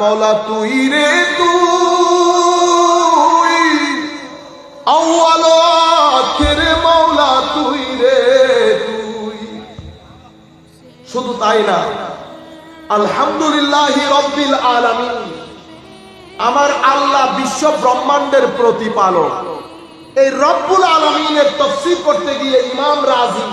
মৌলা তুই রে তুই। মৌলা তুই রে তুই। শুধু তাই না, আলহামদুলিল্লাহি রব্বিল আমার আল্লাহ বিশ্ব ব্রহ্মাণ্ডের প্রতিপালক। এই রব্বুল আলমিনের তফসির করতে গিয়ে ইমাম রাজি।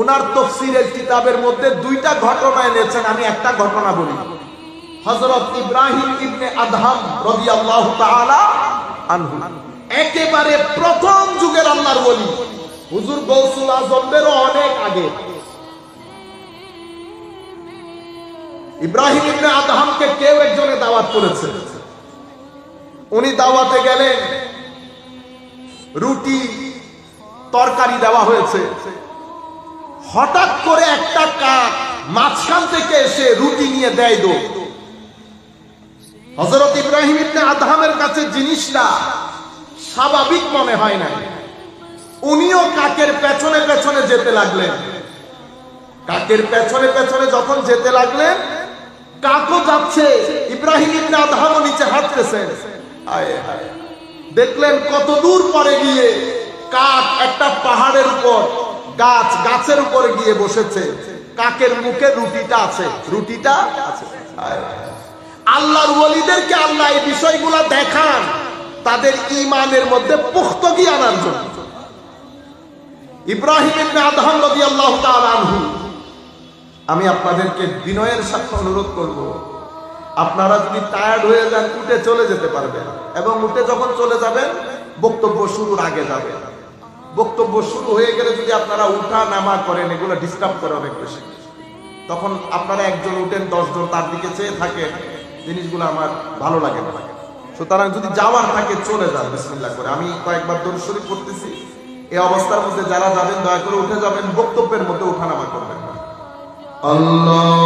ওনার তফসিরের কিতাবের মধ্যে দুইটা ঘটনা এনেছেন, আমি একটা ঘটনা বলি। হজরত ইব্রাহিম ইবনে আদহাম রাদিয়াল্লাহু তাআলা আনহু। একেবারে প্রথম যুগের আল্লাহর ওলি। হুজুর গৌসুল আজমেরও অনেক আগে। ইব্রাহিম ইবনে আদহামকে কেউ একজনে দাওয়াত করেছে। উনি দাওয়াতে গেলেন, রুটি, তরকারি দেওয়া হয়েছে। হঠাৎ করে একটা কাক মাঝখান থেকে এসে রুটি নিয়ে দেয় দো হজরত ইব্রাহিম ইবনে আদহামের কাছে জিনিসটা স্বাভাবিক মনে হয় না উনিও কাকের পেছনে পেছনে যেতে লাগলেন। কাকের পেছনে পেছনে যখন যেতে লাগলেন, কাকও যাচ্ছে, ইব্রাহিম ইবনে আদহামও নিচে হাঁটতেছেন। আয় হায়। দেখলেন কত দূর পরে গিয়ে কাক একটা পাহাড়ের উপর, গাছ গাছের উপরে গিয়ে বসেছে। কাকের মুখে রুটিটা আছে। রুটিটা আছে। আল্লাহর ওলিদেরকে আল্লাহ এই বিষয়গুলো দেখান, তাদের ইমানের মধ্যে পুখতগি আনার জন্য। ইব্রাহিম আমি আপনাদেরকে বিনয়ের সাথে অনুরোধ করব, আপনারা যদি টায়ার্ড হয়ে যান, উঠে চলে যেতে পারবেন। এবং উঠে যখন চলে যাবেন, বক্তব্য শুরুর আগে যাবেন। বক্তব্য শুরু হয়ে গেলে যদি আপনারা উঠা নামা করেন, এগুলো ডিস্টার্ব করে অনেক বেশি। তখন আপনারা একজন উঠেন, দশজন তার দিকে চেয়ে থাকেন। জিনিসগুলো আমার ভালো লাগে না। সুতরাং যদি যাওয়ার থাকে চলে যান বিসমিল্লা করে। আমি কয়েকবার দর্শনী করতেছি এই অবস্থার মধ্যে যারা যাবেন, দয়া করে উঠে যাবেন, বক্তব্যের মধ্যে উঠানামা করবেন না। আল্লাহ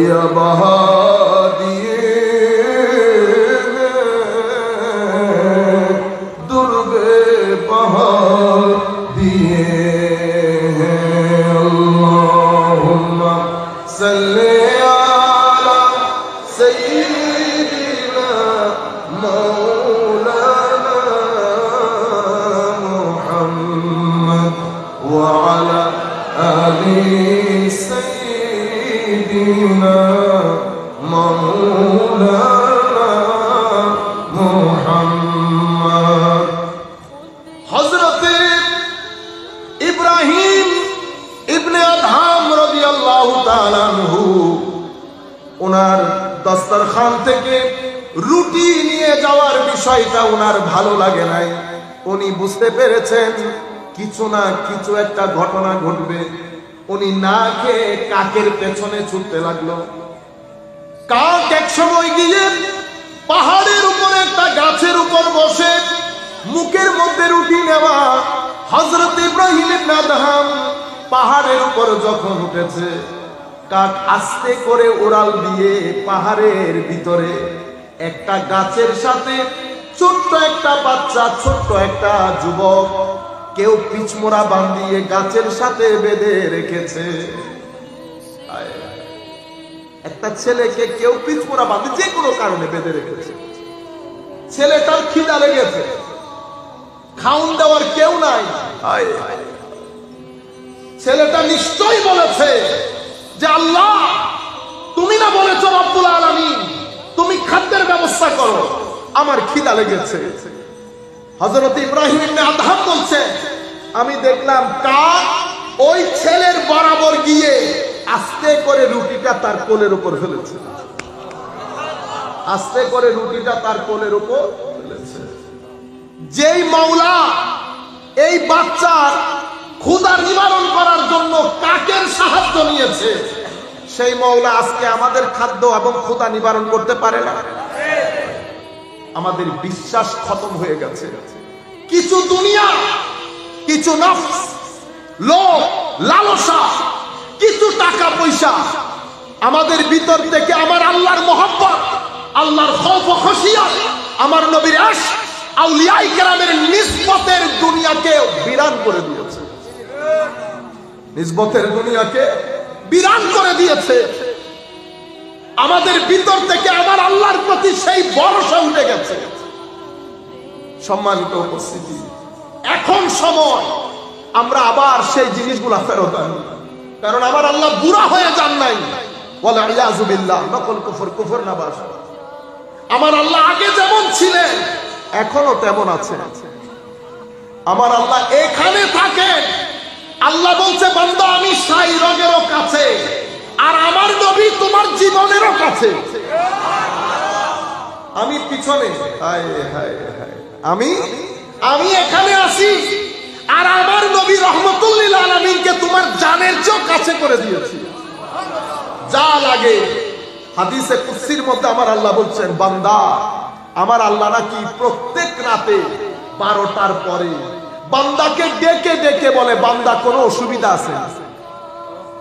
دریا درگے بہا دیے اللہم صلی سیدنا مولا রুটি নিয়ে যাওয়ার বিষয়টা ওনার ভালো লাগে নাই। উনি বুঝতে পেরেছেন, কিছু না কিছু একটা ঘটনা ঘটবে। উনি না খেয়ে কাকের পেছনে ছুটতে লাগল। কাক এক সময় গিয়ে পাহাড়ের উপরে একটা গাছের উপর বসে মুখের মধ্যে রুটি নেওয়া হজরত ইব্রাহিম ইবনে আদহাম পাহাড়ের উপর যখন উঠেছে, কাক আস্তে করে ওড়াল দিয়ে পাহাড়ের ভিতরে একটা গাছের সাথে ছোট্ট একটা বাচ্চা, ছোট্ট একটা যুবক। কেউ পিছমোড়া বান্ধিয়ে গাছের সাথে বেঁধে রেখেছে। একটা ছেলেকে কেউ পিছমোড়া বাঁধে, যে কোনো কারণে বেঁধে রেখেছে। ছেলেটার খিদা লেগেছে। খাউন দেওয়ার কেউ নাই। ছেলেটা নিশ্চয়ই বলেছে যে, আল্লাহ, তুমি না বলেছ তুমি ব্যবস্থা করো, আমার খিদা লেগেছে। হজরত ইব্রাহিম আদহাম বলছে, আমি দেখলাম কাক ওই ছেলের বরাবর গিয়ে আস্তে করে রুটিটা তার কোলের উপর ফেলেছে। আস্তে করে রুটিটা তার কোলের উপর যেই মাওলা এই বাচ্চার ক্ষুদা নিবারণ করার জন্য কাকের সাহায্য নিয়েছে, সেই মাওলা আজকে আমাদের খাদ্য এবং ক্ষুদা নিবারণ করতে পারে না। আমাদের বিশ্বাস খতম হয়ে গেছে। কিছু দুনিয়া, কিছু নফস লালসা, কিছু টাকা পয়সা আমাদের ভিতর থেকে আমার আল্লাহর মোহাম্মত আল্লাহর আমার নবীর আশ আউলিয়াই কেরামের নিসবতের দুনিয়াকে বিরান করে দিয়েছে। নিসবতের দুনিয়াকে বিরান করে দিয়েছে। আমাদের ভিতর থেকে আমার আল্লাহর প্রতি সেই ভরসা উঠে গেছে। সম্মানিত উপস্থিতি, এখন সময়, আমরা আবার সেই জিনিসগুলো ফেরত আনি। কারণ আমার আল্লাহ বুড়া হয়ে যান নাই। বলে আয়াজুবিল্লাহ নকল কুফর কুফর না বাস। আমার আল্লাহ আগে যেমন ছিলেন এখনও তেমন আছে আমার আল্লাহ এখানে থাকেন। আল্লাহ বলছে, বান্দা, আমি সাই রঙেরও কাছে আর আমার নবী তোমার জীবনেরও কাছে। আমি পিছনে। আমি? আমি এখানে আছি। আর আমার নবী রহমতুল্লিল আলমিনকে তোমার জানের চেয়েও কাছে করে দিয়েছি। যা লাগে। হাদিসে কুসির মধ্যে আমার আল্লাহ বলছেন, বান্দা, আমার আল্লাহ নাকি প্রত্যেক রাতে বারোটার পরে বান্দাকে ডেকে ডেকে বলে, বান্দা, কোনো অসুবিধা আছে?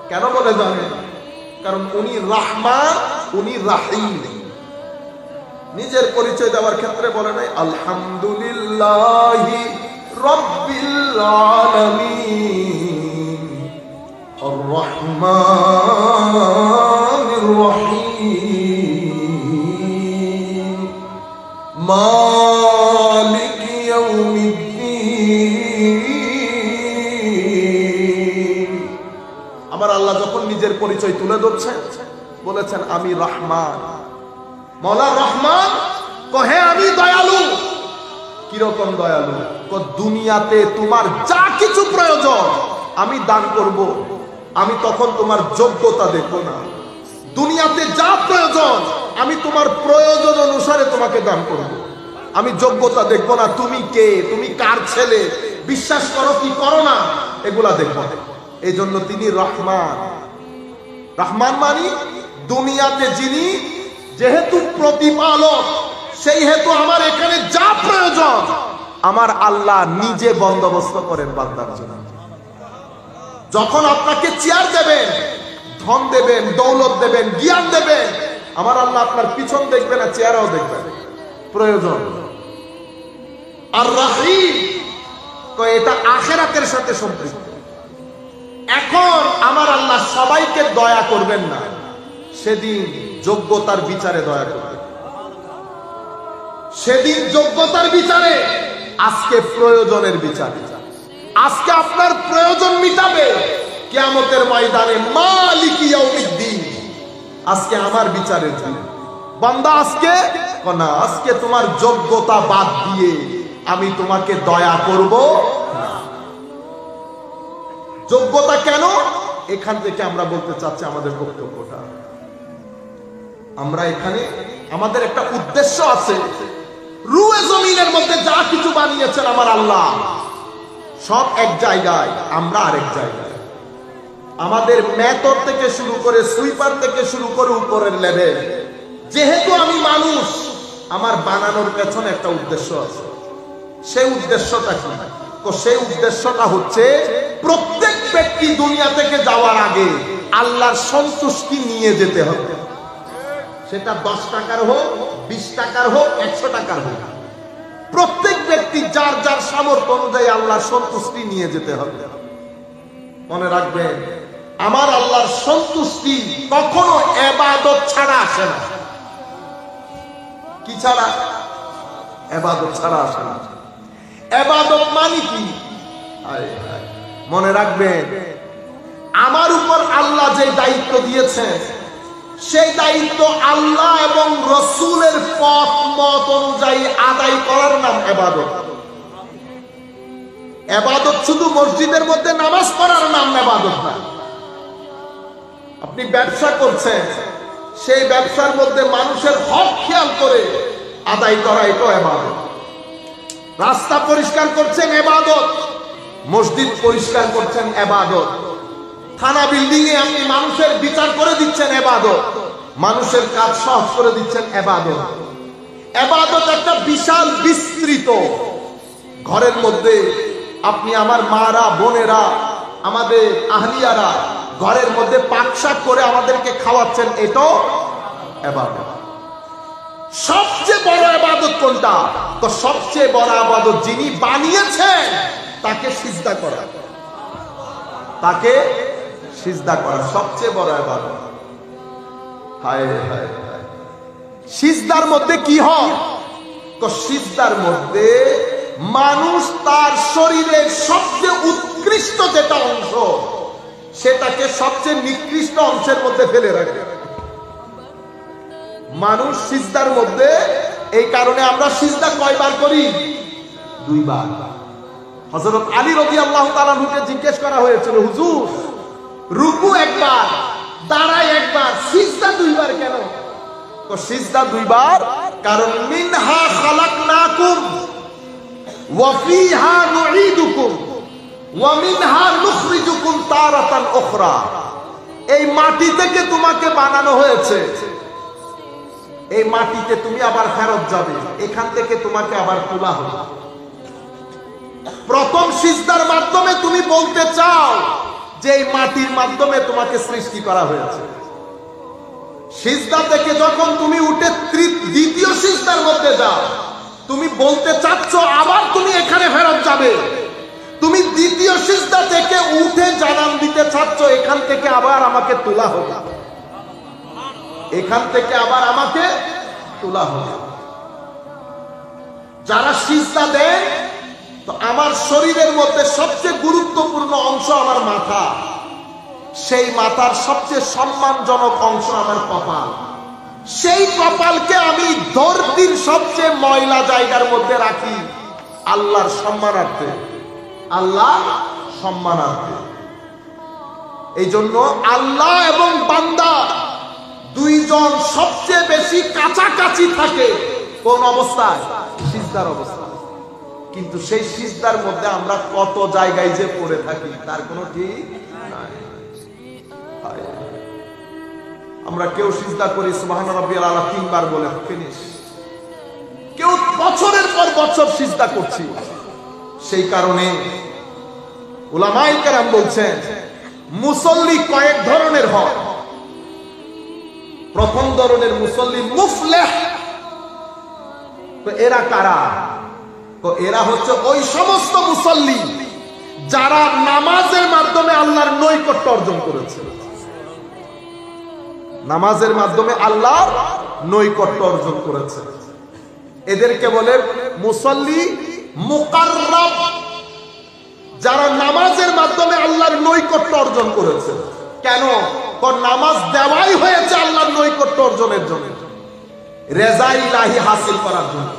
কেন বলে জানে? কারণ উনি রাহমান উনি রাহিম। নিজের পরিচয় দেওয়ার ক্ষেত্রে বলে নাই, আলহামদুলিল্লাহ আমার আল্লাহ যখন নিজের পরিচয় তুলে ধরছে বলেছেন, আমি রহমান। মৌলা রহমান কহে, আমি দয়ালু। কীরকম দয়ালু? দুনিয়াতে তোমার যা কিছু প্রয়োজন, আমি দান করব। আমি তখন তোমার যোগ্যতা দেখব না। দুনিয়াতে যা প্রয়োজন, আমি তোমার প্রয়োজন অনুসারে তোমাকে দান করব। আমি যোগ্যতা দেখব না, তুমি কে? তুমি কার ছেলে? বিশ্বাস করো কি করো না? এগুলা দেখব এই জন্য তিনি রহমান। রহমান মানি দুনিয়াতে যিনি যেহেতু প্রতিপালক, সেই হেতু আমার এখানে যা প্রয়োজন, আমার আল্লাহ নিজে বন্দোবস্ত করেন বান্দার জন্য। যখন আপনাকে চেয়ার দেবেন, ধন দেবেন, দৌলত দেবেন, জ্ঞান দেবেন, আমার আল্লাহ আপনার পিছন দেখবে না, চেয়ারও দেখবেন প্রয়োজন। আর তো এটা আখেরাতের সাথে সম্পৃক্ত। এখন আমার আল্লাহ সবাইকে দয়া করবেন না। সেদিন যোগ্যতার বিচারে দয়া করবেন সেদিন যোগ্যতার বিচারে আজকে প্রয়োজনের বিচারে। আজকে আপনার প্রয়োজন মিটাবে কেয়ামতের ময়দানে মালিক ইয়াউমিদ্দিন। আজকে আমার বিচারের দিন। বান্দা, আজকে? না, আজকে তোমার যোগ্যতা বাদ দিয়ে আমি তোমাকে দয়া করব যোগ্যতা কেন? এখান থেকে আমরা বলতে চাচ্ছি আমাদের বক্তব্যটা। আমরা এখানে, আমাদের একটা উদ্দেশ্য আছে। রুয়ে জমিনের মধ্যে যা কিছু বানিয়েছেন আমার আল্লাহ, সব এক জায়গায়, আমরা আরেক জায়গায়। আমাদের মেথর থেকে শুরু করে সুইপার থেকে শুরু করে উপরের লেভেল যেহেতু আমি মানুষ, আমার বানানোর পেছনে একটা উদ্দেশ্য আছে। সেই উদ্দেশ্যটা কি? তো সেই উদ্দেশ্যটা হচ্ছে, প্রত্যেক ব্যক্তি দুনিয়া থেকে যাওয়ার আগে আল্লাহর সন্তুষ্টি নিয়ে যেতে হবে। সেটা দশ টাকার হোক, বিশ টাকার হোক, একশো টাকার হোক। প্রত্যেক ব্যক্তি যার যার সামর্থ্য অনুযায়ী আল্লাহর সন্তুষ্টি নিয়ে যেতে হবে। মনে রাখবেন, আমার আল্লাহর সন্তুষ্টি কখনো এবাদত ছাড়া আসে না। কি ছাড়া? এবাদত ছাড়া আসে না। এবাদত মানে কি। মনে রাখবেন, আমার উপর আল্লাহ যে দায়িত্ব দিয়েছেন সেই দায়িত্ব আল্লাহ এবং রসুলের পথ, মত অনুযায়ী আদায় করার নাম এবাদত। এবাদত শুধু মসজিদের মধ্যে নামাজ পড়ার নাম এবাদত না। আপনি ব্যবসা করছেন, সেই ব্যবসার মধ্যে মানুষের হক খেয়াল করে আদায় করা এটাও এবাদত। রাস্তা পরিষ্কার করছেন এবাদত, মসজিদ পরিষ্কার করছেন এবাদত। থানা বিল্ডিং এ আপনি মানুষের বিচার করে দিচ্ছেন এবাদত। মানুষের কাজ সহজ করে দিচ্ছেন এবাদত। এবাদত একটা বিশাল বিস্তৃত। ঘরের মধ্যে আপনি আমার মারা, বোনেরা, আমাদের আহলিয়ারা ঘরের মধ্যে পাকশাক করে আমাদেরকে খাওয়াচ্ছেন, এটাও এবাদত। সবচেয়ে বড় আবাদত কোনটা? তো সবচেয়ে বড় আবাদত যিনি বানিয়েছেন, তাকে সিজদা করা। তাকে সিজদা করা সবচেয়ে বড় আবাদত হায় হায় সিজদার মধ্যে কি হয়? সিজদার মধ্যে মানুষ তার শরীরের সবচেয়ে উৎকৃষ্ট যেটা অংশ, সেটাকে সবচেয়ে নিকৃষ্ট অংশের মধ্যে ফেলে রাখে। মানুষ সিজদার মধ্যে, এই কারণে আমরা সিজদা কয়বার করি? দুইবার। হজরত আলী রবি আল্লাহ তালুকে জিজ্ঞেস করা হয়েছিল, হুজুর রুকু একবার, দাঁড়ায় একবার, সিজদা দুইবার কেন? তো সিজদা দুইবার, কারণ মিনহা খালাকনাকুম, ওয়া ফিহা নুঈদুকুম, ওয়া মিনহা নুখরিজুকুম তারাতান উখরা। এই মাটি থেকে তোমাকে বানানো হয়েছে। এই মাটিতে তুমি আবার ফেরত যাবে। এখান থেকে তোমাকে আবার তোলা হবে। প্রথম সিজদার মাধ্যমে তুমি বলতে চাও যে মাটির মাধ্যমে তোমাকে সৃষ্টি করা হয়েছে। সিজদা থেকে যখন তুমি উঠে দ্বিতীয় সিজদার মধ্যে যাও, তুমি বলতে চাচ্ছ, আবার তুমি এখানে ফেরত যাবে। তুমি দ্বিতীয় সিজদা থেকে উঠে জানান দিতে চাচ্ছ, এখান থেকে আবার আমাকে তোলা হবে। এখান থেকে আবার আমাকে তোলা হবে। যারা সিজদা দেয় তো আমার শরীরের মধ্যে সবচেয়ে গুরুত্বপূর্ণ অংশ আমার মাথা। সেই মাথার সবচেয়ে সম্মানজনক অংশ আমার কপাল। সেই কপালকে আমি ধরতির সবচেয়ে ময়লা জায়গার মধ্যে রাখি। আল্লাহর সম্মানার্থে। আল্লাহ সম্মানার্থে। এই জন্য আল্লাহ এবং বান্দা দুইজন সবচেয়ে বেশি কাছাকাছি থাকে। কোন অবস্থায়? সিজদার অবস্থায় কিন্তু সেই সিজদার মধ্যে আমরা কত জায়গায় যে পড়ে থাকি, তার কোনো আমরা কেউ সিজদা করি সুবহান তিনবার বলে কেউ বছরের পর বছর সিজদা করছি। সেই কারণে উলামায়ে কেরাম বলছেন, মুসল্লি কয়েক ধরনের হয়। প্রথম ধরনের মুসল্লি মুফলেহ। এরা কারা? তো এরা হচ্ছে ওই সমস্ত মুসল্লি যারা নামাজের মাধ্যমে আল্লাহর নৈকট্য অর্জন করেছে। নামাজের মাধ্যমে আল্লাহর নৈকট্য অর্জন করেছে। এদেরকে বলে মুসল্লি মুকাররব, যারা নামাজের মাধ্যমে আল্লাহর নৈকট্য অর্জন করেছে। কেন? নামাজ দেওয়াই হয়েছে আল্লাহর নৈকট্য অর্জনের জন্য। রেজা ইলাহি হাসিল করার জন্য।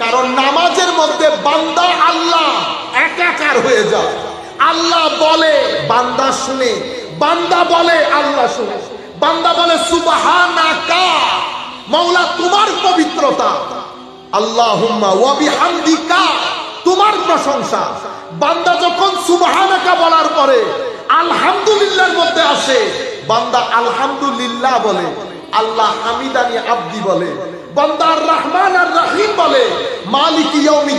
কারণ নামাজের মধ্যে বান্দা আল্লাহ একাকার হয়ে যায়। আল্লাহ বলে, বান্দা শুনে। বান্দা বলে, আল্লাহ শুনে। বান্দা বলে, সুবহানাকা, মাওলা তোমার পবিত্রতা। আল্লাহুম্মা ওয়া বিহামদিকা তোমার প্রশংসা। বান্দা যখন সুবহানাকা বলার পরে আলহামদুলিল্লাহর মধ্যে আসে, বান্দা আলহামদুলিল্লাহ বলে, আল্লাহ হামিদানি আব্দি বলে। বান্দার রহমান আর রাহিম বলে, মালিক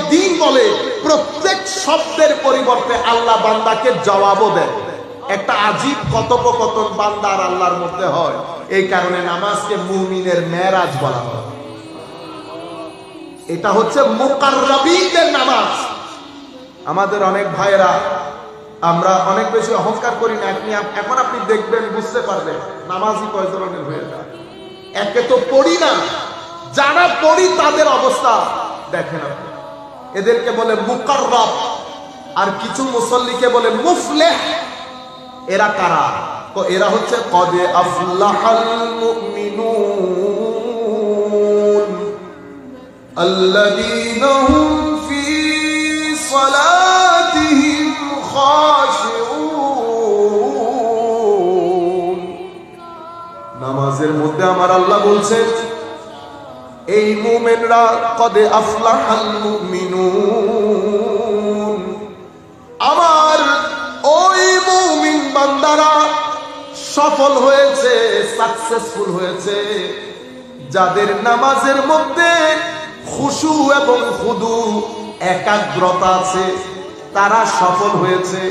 দিন বলে, প্রত্যেক শব্দের পরিবর্তে আল্লাহ বান্দাকে জবাবও দেয় একটা আজীব কথোপকথন বান্দা আর আল্লাহর মধ্যে হয়। এই কারণে নামাজকে মুমিনের মেরাজ বলা হয়। এটা হচ্ছে মুকাররবিনদের নামাজ। আমাদের অনেক ভাইয়েরা, আমরা অনেক বেশি অহংকার করি না। আপনি এখন আপনি দেখবেন, বুঝতে পারবেন, নামাজই কয় ধরনের হয়ে যায়। একে তো পড়ি না। যারা পড়ি তাদের অবস্থা দেখেন এদেরকে বলে মুকার আর কিছু মুসল্লিকে বলে মুফলে এরা কারা? তো এরা হচ্ছে কদে নামাজের মধ্যে আমার আল্লাহ বলছে এই মুমেনরা কদে আফলাহাল মুমিনুন। আমার ওই মুমিন বান্দারা সফল হয়েছে সাকসেসফুল হয়েছে। যাদের নামাজের মধ্যে খুশু এবং হুদু একাগ্রতা আছে, তারা সফল হয়েছে।